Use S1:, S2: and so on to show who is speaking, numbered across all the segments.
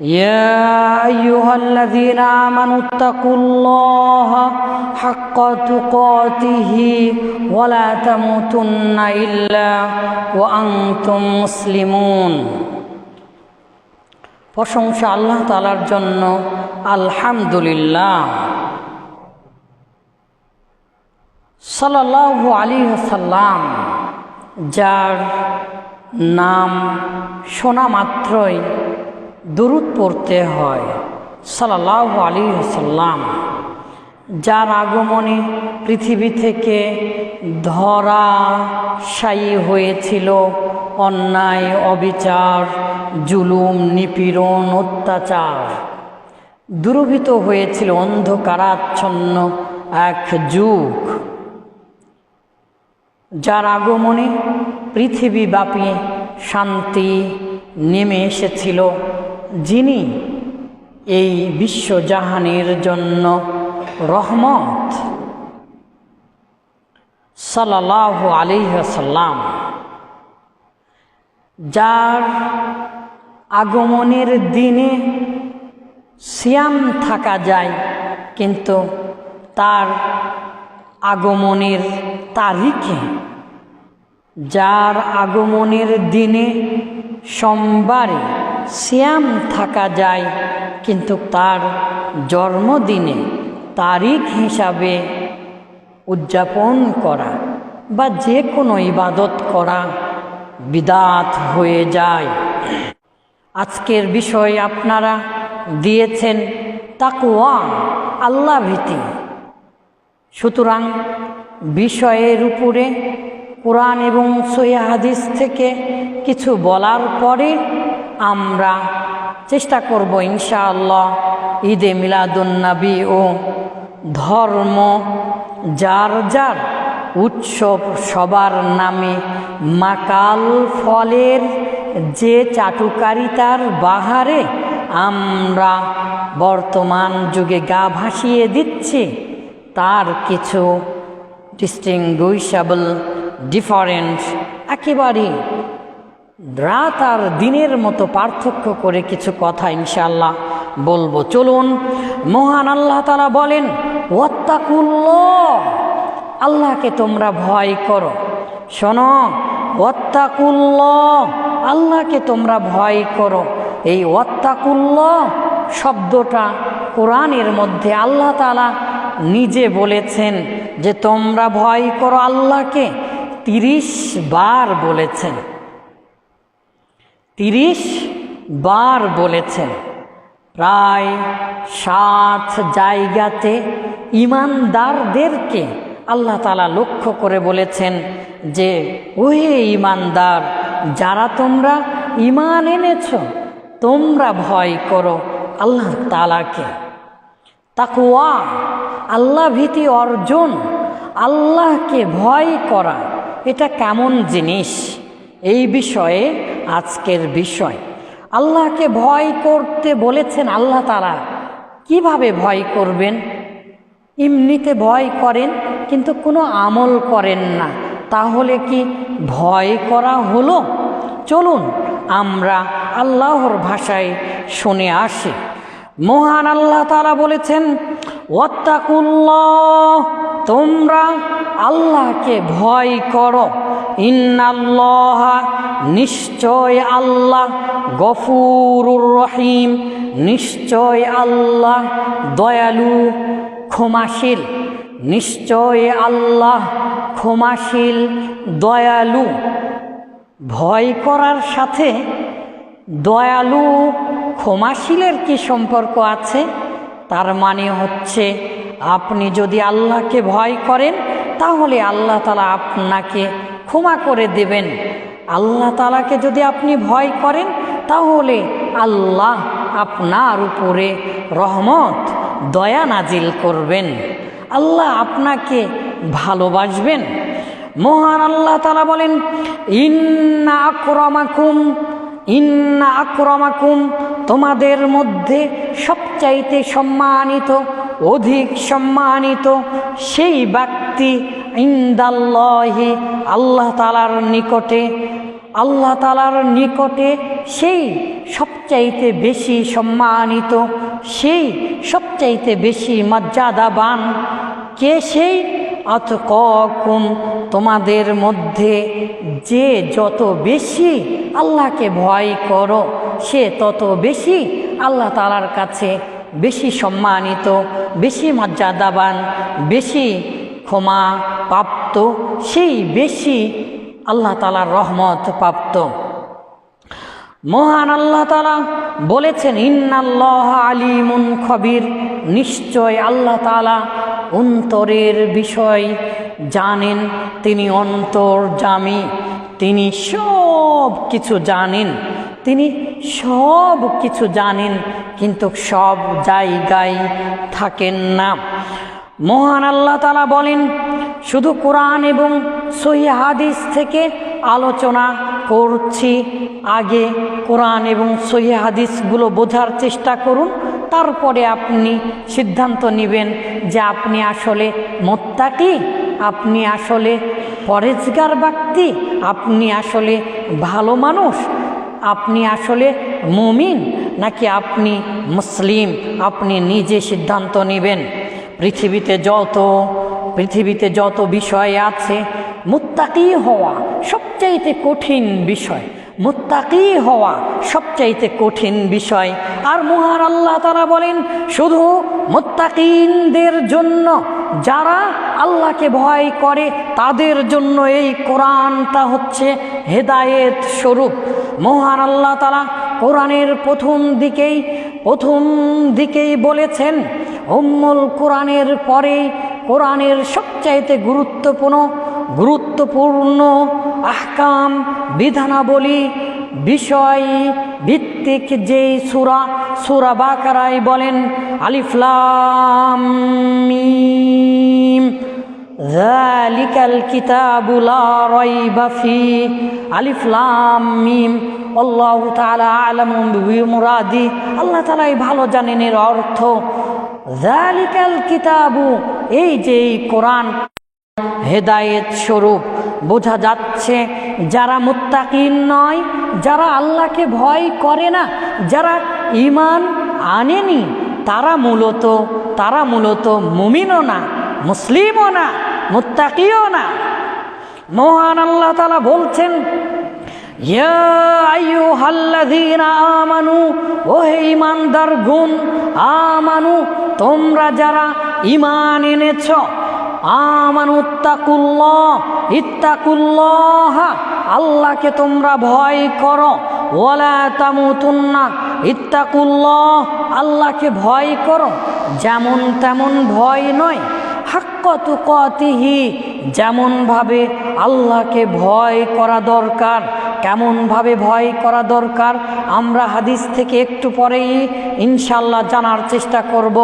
S1: يا أيها الذين آمنوا اتقوا الله حق تقاته ولا تموتن إلا وأنتم مسلمون প্রশংসা আল্লাহ তালার জন্য আলহামদুলিল্লাহ সাল্লাল্লাহু আলাইহি সাল্লাম যার নাম শোনা মাত্রই দুরুদ পড়তে হয়। সাল্লাল্লাহু আলাইহি সাল্লাম যার আগমনে পৃথিবী থেকে ধরা সায়ী হয়েছিল, অন্যায়, অবিচার, জুলুম, নিপীড়ন, অত্যাচার। দুরভিত হয়েছিল অন্ধকারাচ্ছন্ন এক যুগ। যার আগমনে পৃথিবীব্যাপী শান্তি নেমে এসেছিল। যিনি এই বিশ্বজাহানের জন্য রহমত। সাল্লাহ আলিহাসাল্লাম যার আগমনের দিনে সিয়াম থাকা যায়, কিন্তু তার আগমনের তারিখে, যার আগমনের দিনে সোমবারে শ্যাম থাকা যায়, কিন্তু তার জন্মদিনে তারিখ হিসাবে উদযাপন করা বা যে কোনো ইবাদত করা বিদাত হয়ে যায়। আজকের বিষয় আপনারা দিয়েছেন তাকুয়া আল্লাহ ভীতি। সুতরাং বিষয়ের উপরে কোরআন এবং সৈয়া হাদিস থেকে কিছু বলার পরে আমরা চেষ্টা করব ইনশাআল্লাহ ঈদে মিলাদুন্নবী ও ধর্ম যার যার উৎসব সবার নামে মাকাল ফলের যে চাটুকারিতার বাহারে আমরা বর্তমান যুগে গা ভাসিয়ে দিচ্ছি, তার কিছু ডিস্টিংগুইশাবল ডিফারেন্ট একেবারেই রাত আর দিনের মতো পার্থক্য করে কিছু কথা ইনশাল্লাহ বলব। চলুন, মহান আল্লাহ তারা বলেন ওয়াত্তাকুল্ল আল্লাহকে তোমরা ভয় করো। শোনো ওয়াত্তাকুল্ল আল্লাহকে তোমরা ভয় করো। এই ওয়াত্তাকুল্ল শব্দটা কোরআনের মধ্যে আল্লাহ তালা নিজে বলেছেন যে, তোমরা ভয় করো আল্লাহকে। তিরিশ বার বলেছেন। তিরিশ বার বলেছেন, প্রায় সাত জায়গাতে ইমানদারদেরকে আল্লাহ তালা লক্ষ্য করে বলেছেন যে, ওহে ইমানদার, যারা তোমরা ইমান এনেছ, তোমরা ভয় করো আল্লাহ তালাকে তাকুয়া আল্লাহ ভীতি অর্জন, আল্লাহকে ভয় করা, এটা কেমন জিনিস? এই বিষয়ে আজকের বিষয়। আল্লাহকে ভয় করতে বলেছেন আল্লাহ তারা কীভাবে ভয় করবেন? এমনিতে ভয় করেন, কিন্তু কোনো আমল করেন না। তাহলে কি ভয় করা হলো? চলুন, আমরা আল্লাহর ভাষায় শুনে আসি। মহান আল্লাহ তারা বলেছেন, ওয়াত্তাকুল্লাহ। তোমরা আল্লাহকে ভয় করো। ইন্নাল্লাহ নিশ্চয় আল্লাহ গফুরুর রহিম। নিশ্চয় আল্লাহ দয়ালু, ক্ষমাশীল। নিশ্চয় আল্লাহ ক্ষমাশীল, দয়ালু। ভয় করার সাথে দয়ালু, ক্ষমাশীলের কি সম্পর্ক আছে? তার মানে হচ্ছে আপনি যদি আল্লাহকে ভয় করেন, তাহলে আল্লাহ তালা আপনাকে ক্ষমা করে দেবেন। আল্লাহ তালাকে যদি আপনি ভয় করেন, তাহলে আল্লাহ আপনার উপরে রহমত, দয়া নাজিল করবেন। আল্লাহ আপনাকে ভালোবাসবেন। মহান আল্লাহ তালা বলেন, ইন্না আক্রমাকুম ইন্না আক্রমাকুম, তোমাদের মধ্যে সবচাইতে সম্মানিত অধিক সম্মানিত সেই ব্যক্তি ইন্দাল্লাহি আল্লাহ তালার নিকটে, আল্লাহ তালার নিকটে সেই সবচাইতে বেশি সম্মানিত, সেই সবচাইতে বেশি মর্যাদাবান। কে সেই? অতকম তোমাদের মধ্যে যে যত বেশি আল্লাহকে ভয় করো, সে তত বেশি আল্লাহ তালার কাছে বেশি সম্মানিত, বেশি মর্যাদাবান, বেশি ক্ষমা প্রাপ্ত সেই বেশি আল্লাহ তালার রহমত প্রাপ্ত। মহান আল্লাহ তালা বলেছেন, ইন্নাল্লাহ আলিমুন খবির। নিশ্চয় আল্লাহ তালা অন্তরের বিষয় জানেন, তিনি অন্তর্জামী, তিনি সব কিছু জানেন। তিনি সব কিছু জানেন, কিন্তু সব জায়গায় থাকেন না। মহান আল্লাহ তালা বলেন, শুধু কোরআন এবং সহি হাদিস থেকে আলোচনা করছি। আগে কোরআন এবং সহি হাদিসগুলো বোঝার চেষ্টা করুন, তারপরে আপনি সিদ্ধান্ত নেবেন যে আপনি আসলে মোত্তাকি, আপনি আসলে পরেজগার ব্যক্তি, আপনি আসলে ভালো মানুষ আপনি আসলে মুমিন নাকি আপনি মুসলিম? আপনি নিজে সিদ্ধান্ত নেবেন। পৃথিবীতে যত পৃথিবীতে যত বিষয় আছে, মুত্তাকি হওয়া সবচাইতে কঠিন বিষয়। মুত্তাকি হওয়া সবচাইতে কঠিন বিষয়। আর মহান আল্লাহ তারা বলেন, শুধু মুত্তাকিনদের জন্য, যারা আল্লাহকে ভয় করে, তাদের জন্য এই কোরআনটা হচ্ছে হেদায়েত স্বরূপ। মহান আল্লাহ তারা কোরআনের প্রথম দিকেই প্রথম দিকেই বলেছেন, উম্মুল কোরআনের পরেই কোরআনের সবচাইতে গুরুত্বপূর্ণ গুরুত্বপূর্ণ আহকাম, বিধানাবলী, বিষয় ভিত্তিক যেই সুরা সুরা বাকারায় বলেন আলিফলাম ذلك الكتاب لا ريب فيه ألف لام মিম আল্লাহ তাআলা আলাম বিমুরাদি আল্লাহ তাআলাই ভালো জানেন এর অর্থ জালিকাল কিতাবু এই যে এই কোরআন হেদায়েত স্বরূপ বোঝা যাচ্ছে যারা মুত্তাকিন নয় যারা আল্লাহকে ভয় করে না যারা ইমান আনেনি তারা মূলত তারা মূলত মুমিনও না মুসলিমও না মুত্তাকিও না। মহান আল্লাহ তালা বলছেন আমানু, ওহে ইমানদার গুণ, আমানু, তোমরা যারা ইমান এনেছ, আমানু ইত্তাকুল্লাহ ইত্তাকুল্লাহ, আল্লাহকে তোমরা ভয় করো ওলা তামুতুন্না, ইত্তাকুল্লাহ, আল্লাহকে ভয় করো, যেমন তেমন ভয় নয়। হাক্কত কতিহি যেমনভাবে আল্লাহকে ভয় করা দরকার, কেমনভাবে ভয় করা দরকার, আমরা হাদিস থেকে একটু পরেই ইনশাল্লাহ জানার চেষ্টা করব।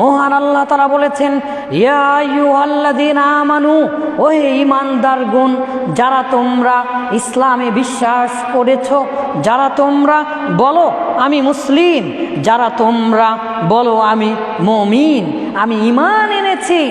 S1: মহান আল্লাহ তারা বলেছেন আমানু, ওহে ইমানদার গুণ যারা তোমরা ইসলামে বিশ্বাস করেছ, যারা তোমরা বলো আমি মুসলিম, যারা তোমরা বলো আমি মমিন, আমি ইমান এনেছি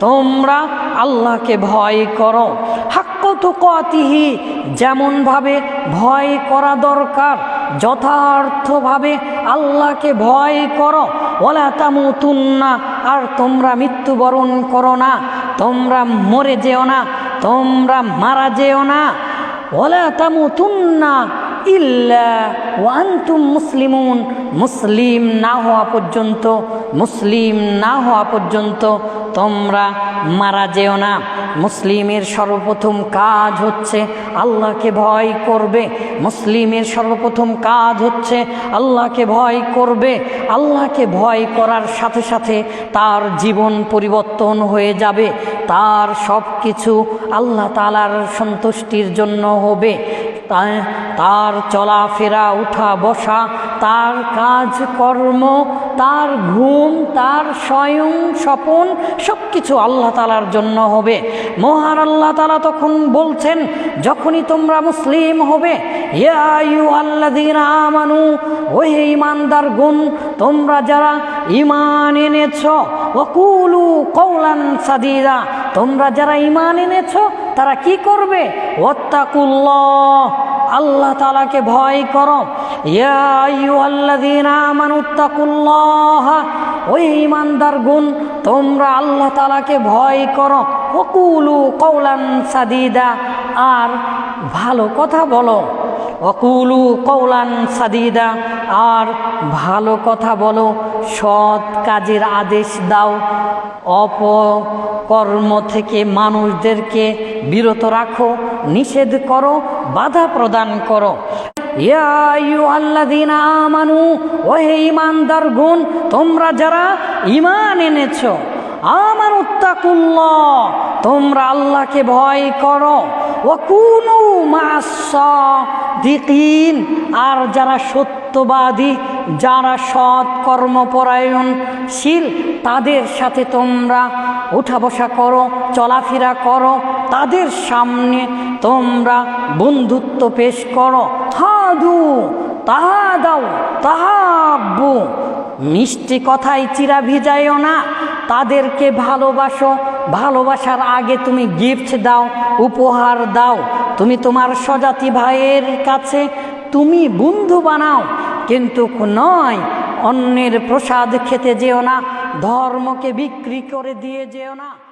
S1: তোমরা আল্লাহকে ভয় করো। হাক্কত কতিহি যেমনভাবে ভয় করা দরকার, যথার্থভাবে আল্লাহকে ভয় করো। ওলা তামুতুন্না, আর তোমরা মৃত্যুবরণ করো না। তোমরা মরে যেও না, তোমরা মারা যেও না। ওলা তামুতুন্না ইল্লা ওয়ান্তুম মুসলিমুন, মুসলিম না হওয়া পর্যন্ত, মুসলিম না হওয়া পর্যন্ত তোমরা মারা যেও না। মুসলিমের সর্বপ্রথম কাজ হচ্ছে আল্লাহকে ভয় করবে। মুসলিমের সর্বপ্রথম কাজ হচ্ছে আল্লাহকে ভয় করবে। আল্লাহকে ভয় করার সাথে সাথে তার জীবন পরিবর্তন হয়ে যাবে। তার সব কিছু আল্লাহ তালার সন্তুষ্টির জন্য হবে। তার চলাফেরা, উঠা, বসা, তার কাজকর্ম তার ঘুম, তার স্বয়ং স্বপন সব কিছু আল্লাহ তালার জন্য হবে। মহান আল্লাহ তালা তখন বলছেন, যখনই তোমরা মুসলিম হবে ইয়ায়ু আল্লাদিন আমানু, ওহে ইমানদার গুণ তোমরা যারা ইমান এনেছ ওকুলু কৌলান সাদিরা, তোমরা যারা ইমান এনেছ, তারা কি করবে? ওত্তাকুল্লাহ আল্লাহ তালাকে ভয় করো। ইয়া আমানুত্তাকুল্লাহ ওই ইমানদার গুণ, তোমরা আল্লাহ তালাকে ভয় করো। ওকুলু কৌলান সাদিদা, আর ভালো কথা বলো। অকুলু কৌলান সাদিদা, আর ভালো কথা বলো, সৎ কাজের আদেশ দাও। অপকর্ম থেকে মানুষদেরকে বিরত রাখো, নিষেধ করো, বাধা প্রদান করো। আমানু, ওহে ঈমানদার গুণ তোমরা যারা ঈমান এনেছো, আমানুত্তাকুল্লাহ, তোমরা আল্লাহকে ভয় করো। আর যারা সত্যবাদী, যারা সৎ কর্মপরায়ণশীল তাদের সাথে তোমরা উঠা বসা করো, চলাফেরা করো, তাদের সামনে তোমরা বন্ধুত্ব পেশ করো। হাদু তাহা দাও তাহাব্বু। মিষ্টি কথায় চিরা ভিজাইও না, তাদেরকে ভালোবাসো ভালোবাসার আগে তুমি গিফট দাও, উপহার দাও। তুমি তোমার স্বজাতি ভাইয়ের কাছে তুমি বন্ধু বানাও। কিন্তু নয়, অন্যের প্রসাদ খেতে যেও না, ধর্মকে বিক্রি করে দিয়ে যেও না।